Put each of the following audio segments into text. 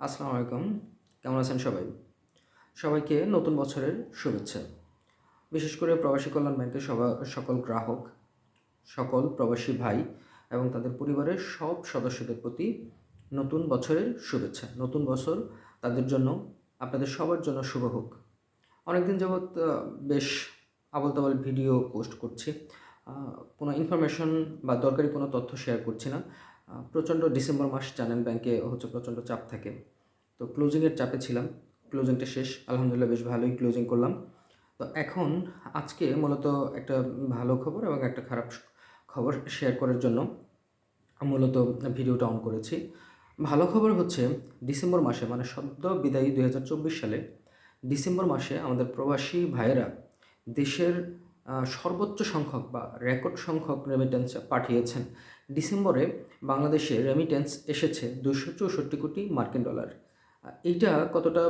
আসসালামু আলাইকুম। কেমন আছেন সবাই? সবাইকে নতুন বছরের শুভেচ্ছা। বিশেষ করে প্রবাসী কল্যাণ ব্যাংকের সকল গ্রাহক, সকল প্রবাসী ভাই এবং তাদের পরিবারের সব সদস্যদের প্রতি নতুন বছরের শুভেচ্ছা। নতুন বছর তাদের জন্য, আপনাদের সবার জন্য শুভ হোক। অনেকদিন যাবৎ বেশ আবল তাবল ভিডিও পোস্ট করছি। কোনো ইনফরমেশন বা দরকারি কোনো তথ্য শেয়ার করছি না। প্রচণ্ড ডিসেম্বর মাস জানেন ব্যাংকে হচ্ছে প্রচণ্ড চাপ থাকে। তো ক্লোজিংয়ের চাপে ছিলাম। ক্লোজিংটা শেষ। আলহামদুলিল্লাহ বেশ ভালোই ক্লোজিং করলাম। তো এখন আজকে মূলত একটা ভালো খবর এবং একটা খারাপ খবর শেয়ার করার জন্য মূলত ভিডিওটা অন করেছি। ভালো খবর হচ্ছে ডিসেম্বর মাসে মানে সদ্য বিদায়ী দু হাজার চব্বিশ সালে, ডিসেম্বর মাসে আমাদের প্রবাসী ভাইয়েরা দেশের সর্বোচ্চ সংখ্যক বা রেকর্ড সংখ্যক রেমিটেন্স পাঠিয়েছেন। ডিসেম্বরে বাংলাদেশে রেমিটেন্স এসেছে দুশো চৌষট্টি কোটি মার্কিন ডলার। এইটা কতটা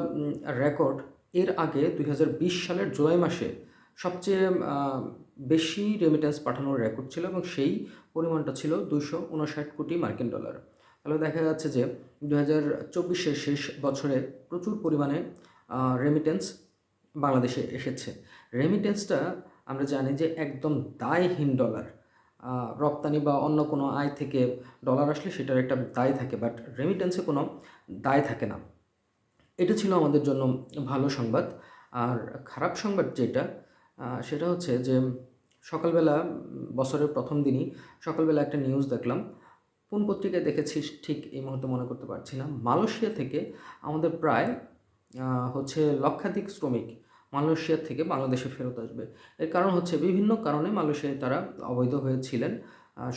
রেকর্ড এর আগে দুই হাজার বিশ সালের জুলাই মাসে সবচেয়ে বেশি রেমিটেন্স পাঠানোর রেকর্ড ছিল এবং সেই পরিমাণটা ছিল দুশো উনষাট কোটি মার্কিন ডলার। তাহলে দেখা যাচ্ছে যে দু হাজার চব্বিশের শেষ বছরে প্রচুর পরিমাণে রেমিটেন্স বাংলাদেশে এসেছে। রেমিটেন্সটা আমরা জানি যে একদম দায়হীন ডলার রপ্তানি বা অন্য কোনো আয় থেকে ডলার আসলে সেটার একটা দায় থাকে বাট রেমিটেন্সে কোনো দায় থাকে না। এটা ছিল আমাদের জন্য ভালো সংবাদ। আর খারাপ সংবাদ যেটা সেটা হচ্ছে যে সকালবেলা, বছরের প্রথম দিনই সকালবেলা একটা নিউজ দেখলাম। কোন পত্রিকায় দেখেছিস ঠিক এই মুহূর্তে মনে করতে পারছি না। মালয়েশিয়া থেকে আমাদের প্রায় হচ্ছে লক্ষাধিক শ্রমিক মালয়েশিয়া থেকে বাংলাদেশে ফেরত আসবে। এর কারণ হচ্ছে বিভিন্ন কারণে মালয়েশিয়ায় তারা অবৈধ হয়েছিলেন।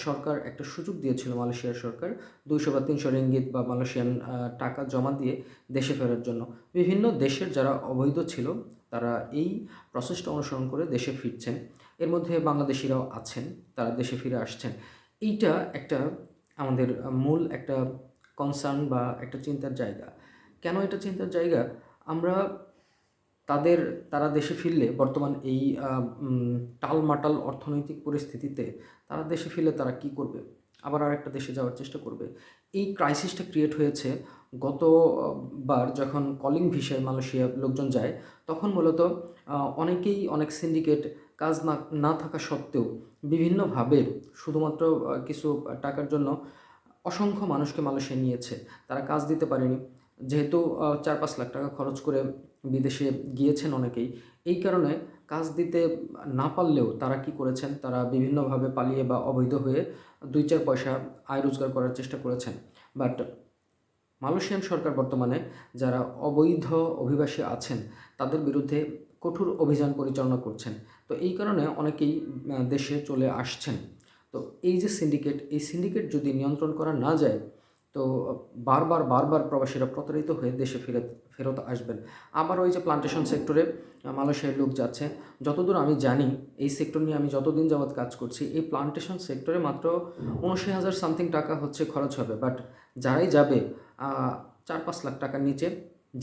সরকার একটা সুযোগ দিয়েছিল মালয়েশিয়ার সরকার দুইশো বা তিনশো রিঙ্গিত বা মালয়েশিয়ান টাকা জমা দিয়ে দেশে ফেরার জন্য। বিভিন্ন দেশের যারা অবৈধ ছিল, তারা এই প্রসেসটা অনুসরণ করে দেশে ফিরছেন। এর মধ্যে বাংলাদেশিরাও আছেন, তারা দেশে ফিরে আসছেন। এইটা একটা আমাদের মূল একটা কনসার্ন বা একটা চিন্তার জায়গা। কেন এটা চিন্তার জায়গা? আমরা তাদের, তারা দেশে ফিরলে বর্তমান এই টালমাটাল অর্থনৈতিক পরিস্থিতিতে তারা দেশে ফিরলে তারা কি করবে? আবার আরেকটা দেশে যাওয়ার চেষ্টা করবে। এই ক্রাইসিসটা ক্রিয়েট হয়েছে গতবার যখন কলিং ভিসায় মালয়েশিয়া লোকজন যায়, তখন মূলত অনেকেই অনেক সিন্ডিকেট কাজ না না থাকা সত্ত্বেও বিভিন্নভাবে শুধুমাত্র কিছু টাকার জন্য অসংখ্য মানুষকে মালয়েশিয়া নিয়েছে। তারা কাজ দিতে পারেনি। যেহেতু চার পাঁচ লাখ টাকা খরচ করে বিদেশে গিয়েছেন অনেকেই, এই কারণে কাজ দিতে না পারলেও তারা কি করেছেন? তারা বিভিন্নভাবে পালিয়ে বা অবৈধ হয়ে দুই চার পয়সা আয় রোজগার করার চেষ্টা করেছেন। বাট মালয়েশিয়ান সরকার বর্তমানে যারা অবৈধ অভিবাসী আছেন, তাদের বিরুদ্ধে কঠোর অভিযান পরিচালনা করছেন। তো এই কারণে অনেকেই দেশে চলে আসছেন। তো এই যে সিন্ডিকেট এই সিন্ডিকেট যদি নিয়ন্ত্রণ করা না যায় তো বারবার বারবার প্রবাসীরা প্রতারিত হয়ে দেশে ফেরত ফেরত আসবেন। আবার ওই যে প্লান্টেশন সেক্টরে মালয়েশিয়ার লোক যাচ্ছে, যতদূর আমি জানি, এই সেক্টর নিয়ে আমি যতদিন যাবৎ কাজ করছি, এই প্লান্টেশন সেক্টরে মাত্র উনআশি হাজার সামথিং টাকা হচ্ছে খরচ হবে। বাট যারাই যাবে চার পাঁচ লাখ টাকার নিচে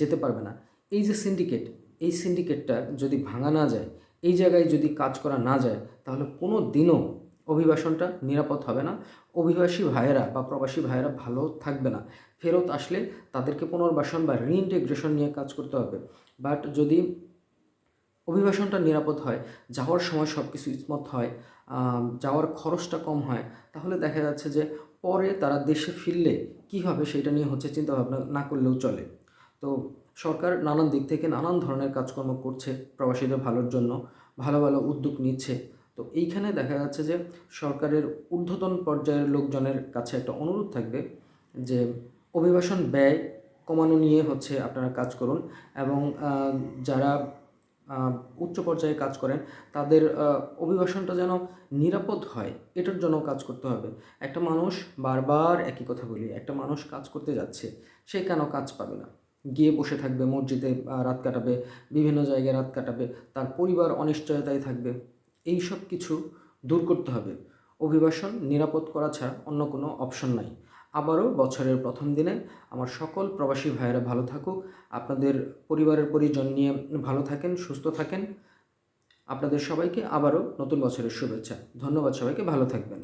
যেতে পারবে না। এই যে সিন্ডিকেট এই সিন্ডিকেটটা যদি ভাঙা না যায়, এই জায়গায় যদি কাজ করা না যায়, তাহলে কোনো দিনও অভিবাসনটা নিরাপদ হবে না। অভিবাসী ভাইয়েরা বা প্রবাসী ভাইয়েরা ভালো থাকবে না। ফেরত আসলে তাদেরকে পুনর্বাসন বা রিইন্টিগ্রেশন নিয়ে কাজ করতে হবে। বাট যদি অভিবাসনটা নিরাপদ হয়, যাওয়ার সময় সব কিছু স্মুথ হয় যাওয়ার খরচটা কম হয়, তাহলে দেখা যাচ্ছে যে পরে তারা দেশে ফিরলে কী হবে সেটা নিয়ে হচ্ছে চিন্তাভাবনা না করলেও চলে। তো সরকার নানান দিক থেকে নানান ধরনের কাজকর্ম করছে প্রবাসীদের ভালোর জন্য, ভালো ভালো উদ্যোগ নিচ্ছে। তো এইখানে দেখা যাচ্ছে যে সরকারের ঊর্ধ্বতন পর্যায়ের লোকজনের কাছে একটা অনুরোধ থাকবে যে অভিবাসন ব্যয় কমানো নিয়ে হচ্ছে আপনারা কাজ করুন এবং যারা উচ্চ পর্যায়ে কাজ করেন তাদের অভিবাসনটা যেন নিরাপদ হয়, এটার জন্য কাজ করতে হবে। একটা মানুষ বারবার একই কথা বলি, একটা মানুষ কাজ করতে যাচ্ছে, সে কেন কাজ পাবে না? গিয়ে বসে থাকবে, মসজিদে রাত কাটাবে, বিভিন্ন জায়গায় রাত কাটাবে, তার পরিবার অনিশ্চয়তায় থাকবে। এই সব কিছু দূর করতে হবে। অভিবাসন নিরাপদ করা ছাড়া অন্য কোনো অপশন নাই। আবারও বছরের প্রথম দিনে আমার সকল প্রবাসী ভাইয়েরা ভালো থাকুক। আপনাদের পরিবারের পরিজন নিয়ে ভালো থাকেন, সুস্থ থাকেন। আপনাদের সবাইকে আবারও নতুন বছরের শুভেচ্ছা। ধন্যবাদ সবাইকে, ভালো থাকবেন।